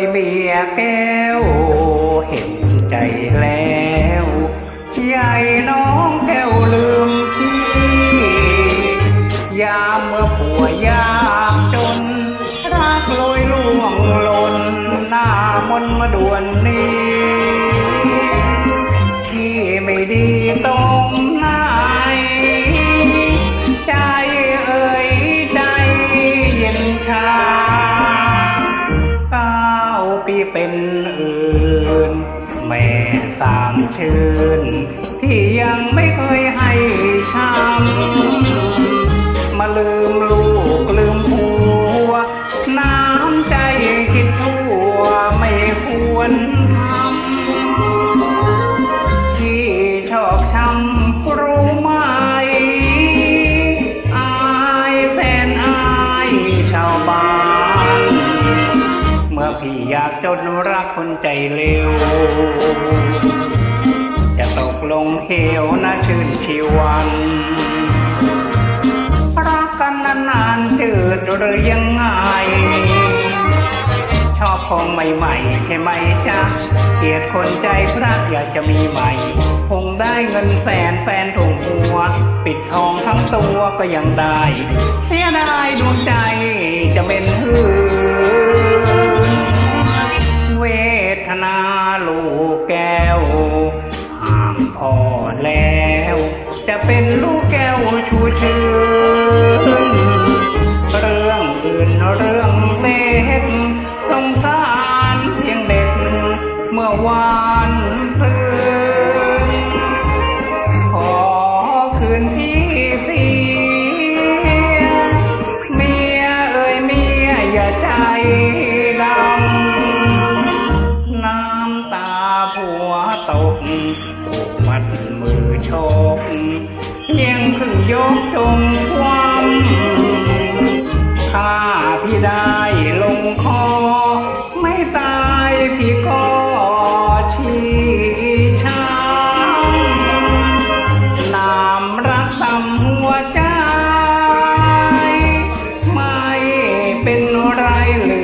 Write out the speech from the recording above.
ยเมียแก้ว เห็นใจแล้ว ปีเป็นอื่น แม่สามชื่น ที่ยังไม่เคยให้ จนรักคนใจเร็ว จะตกลงเหวนะชื่นชีวันรักกันนานๆจืดหรือยังไง ชอบของใหม่ๆ ใช่ไหมจ๊ะเกลียดคนใจพระอยากจะมีใหม่ คงได้เงินแสนแฟนถูกหัว ปิดทองทั้งตัวก็ยังได้เสียดายดวงใจจะเป็นหืน่อแล้ว จะเป็นลูกแก้วชูชื่นเรื่องอื่นเรื่องเล็กสงสารเพียงเด็กเมื่อวาน ตกมัดมือชกยังขึ้นยกตรงความข้าพี่ได้ลงคอ ไม่ตายพี่ก็ชีช้ำนามรักตำหัวใจ ไม่เป็นไรหรื